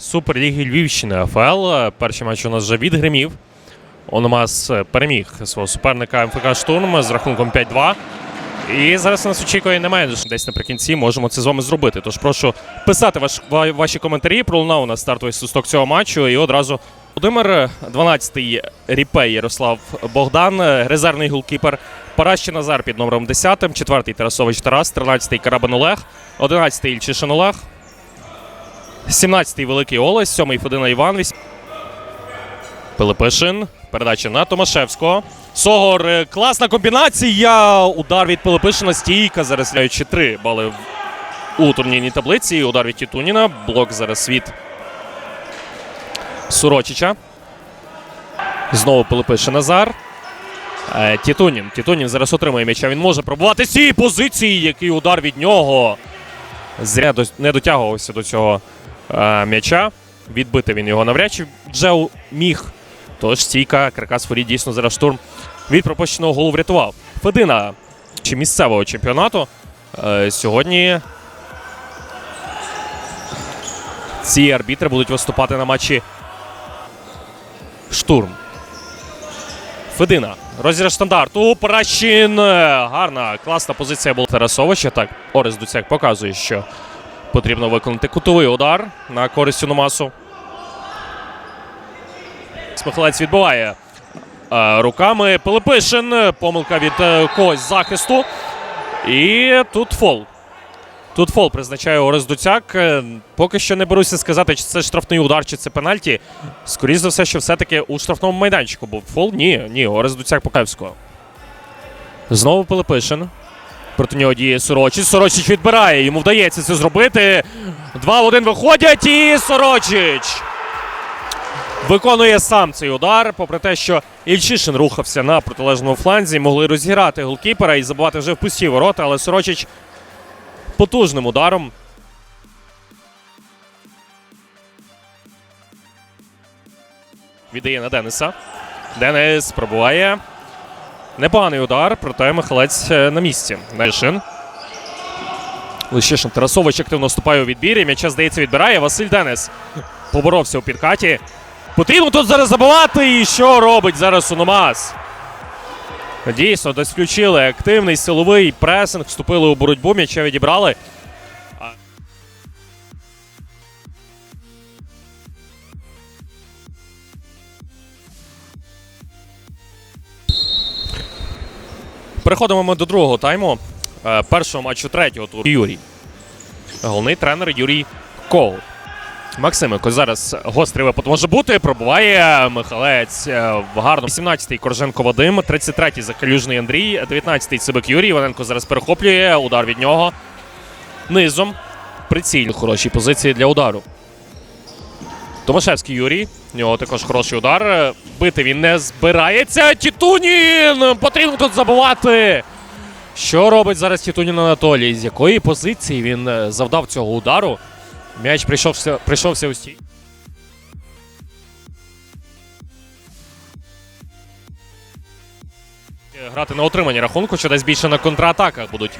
Суперліги Львівщини АФЛ. Перший матч у нас вже відгримів. Ономас переміг свого суперника МФК Штурм з рахунком 5-2. І зараз нас очікує не менше. Десь наприкінці можемо це з вами зробити. Тож прошу писати ваш, ваші коментарі. Пролунав у нас стартовий свисток цього матчу. І одразу Володимир, 12-й Ріпей Ярослав Богдан, резервний голкіпер. Паращий Назар під номером 10, 4-й Тарасович Тарас, 13-й Карабан Олег, 11-й Ільчишин Олег, 17-й Великий Олесь, 7-й Федина Іван, 8... Пилипишин. Передача на Томашевського. Согор. е, Класна комбінація. Удар від Пилипишина. Стійка. Зараз ляючи 3 бали у турнірній таблиці. Удар від Тітуніна. Блок зараз від Сурочича. Знову Пилипишин Назар. Е, Тітунін. Тітунін зараз отримує м'яча. Він може пробувати цієї позиції. Який удар від нього. Зря не дотягувався до цього м'яча. Відбити він його навряд чи вже у- міг. Тож стійка Каркас Форі дійсно зараз штурм від пропущеного голу врятував. Федина чи місцевого чемпіонату. Е, сьогодні ці арбітри будуть виступати на матчі штурм. Федина. Розіграш стандарту. Паращин. Гарна, класна позиція була Тарасовича. Так, Орес Дуцяк показує, що потрібно виконати кутовий удар на користь Уномасу. Смихалець відбиває е, руками. Пилипишин. Помилка від е, когось захисту. І тут фол. Тут фол призначає Орес Дуцяк. Е, Поки що не беруся сказати, чи це штрафний удар, чи це пенальті. Скоріше за все, що все-таки у штрафному майданчику був фол. Ні, ні, Орес Дуцяк Покевського. Знову Пилипишин. Проти нього діє Сорочич. Сорочич відбирає. Йому вдається це зробити. Два в один виходять і Сорочич. Виконує сам цей удар, попри те, що Ільчишин рухався на протилежному фланзі, могли розіграти голкіпера і забувати вже в пусті ворота, але Сорочич потужним ударом. Віддає на Дениса. Денис пробуває. Непоганий удар, проте Михалець е, на місці. Найшин. Лищишин Тарасович активно вступає у відбірі. М'яча, здається, відбирає. Василь Денис поборовся у підкаті. Потрібно тут зараз забивати. І що робить зараз Уномас? Дійсно, десь включили активний силовий пресинг, вступили у боротьбу, м'яча відібрали. Переходимо ми до другого тайму. е, Першого матчу третього туру. Юрій. Головний тренер Юрій Кол. Максимико зараз гострий випад може бути. Пробуває Михалець е, в гарно. 18-й Корженко Вадим, 33-й Закалюжний Андрій, 19-й Цибик Юрій. Іваненко зараз перехоплює. Удар від нього. Низом. Прицільно хороші позиції для удару. Томашевський Юрій. У нього також хороший удар. Бити він не збирається. Тітунін! Потрібно тут забувати. Що робить зараз Тітунін Анатолій? З якої позиції він е, завдав цього удару? М'яч прийшовся, прийшовся у стій. Грати на отриманні рахунку, що десь більше на контратаках будуть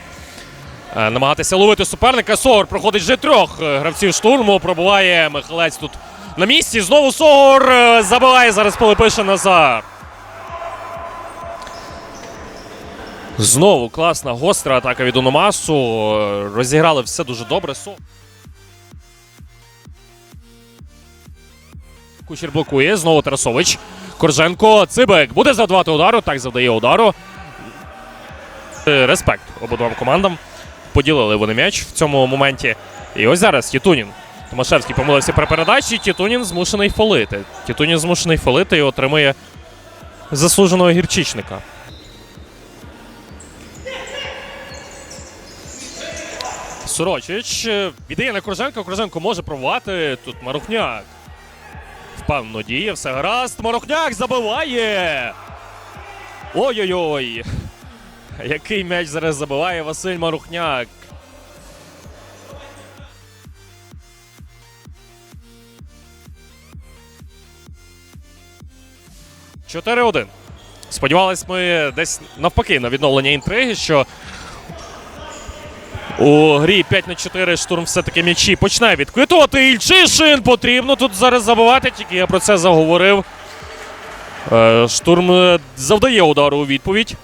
е, намагатися ловити суперника. Согор проходить вже трьох е, гравців штурму. Пробуває Михалець тут на місці. Знову Согор е, забиває зараз Пилипиша Назар. Знову класна гостра атака від Уномасу. Е, Розіграли все дуже добре. Кучер блокує. Знову Тарасович. Корженко. Цибек. Буде завдавати удару. Так завдає удару. Е, Респект обидвом командам. Поділили вони м'яч в цьому моменті. І ось зараз Тітунін. Томашевський помилився при передачі. Тітунін змушений фолити. Тітунін змушений фолити і отримує заслуженого гірчичника. Сорочич е, віддає на Корженка. Корженко може пробувати. Тут Марухняк. Впевнено діє, все гаразд. Марухняк забиває. Ой-ой-ой. Який м'яч зараз забиває Василь Марухняк. Чотири один. Сподівались ми десь навпаки на відновлення інтриги, що У грі 5 на 4 штурм все-таки м'ячі починає відквитувати. Ільчишин потрібно тут зараз забивати, тільки я про це заговорив. Е, Штурм е, завдає удару у відповідь.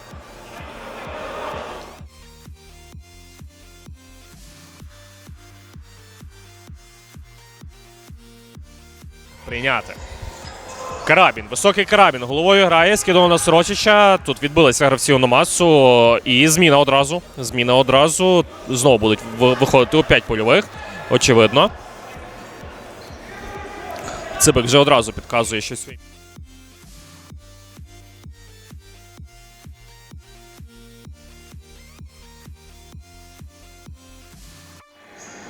Прийняти. Карабін, високий карабін. Головою грає, скидав на. Тут відбилися гравці у. І зміна одразу. Зміна одразу. Знову будуть виходити у 5 польових. Очевидно. Цибик вже одразу підказує щось.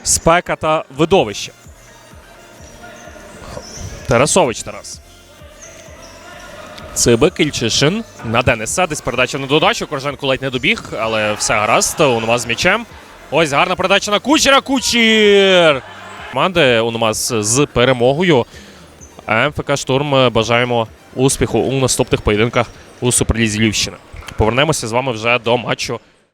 Спека та видовище. Тарасович Тарас. Цибик, Ільчишин на Дениса. Десь передача на додачу. Корженко ледь не добіг, але все гаразд. Унумаз з м'ячем. Ось гарна передача на Кучера. Кучір! Команди Унумаз з перемогою. А МФК Штурм бажаємо успіху у наступних поєдинках у Суперлізі Львівщини. Повернемося з вами вже до матчу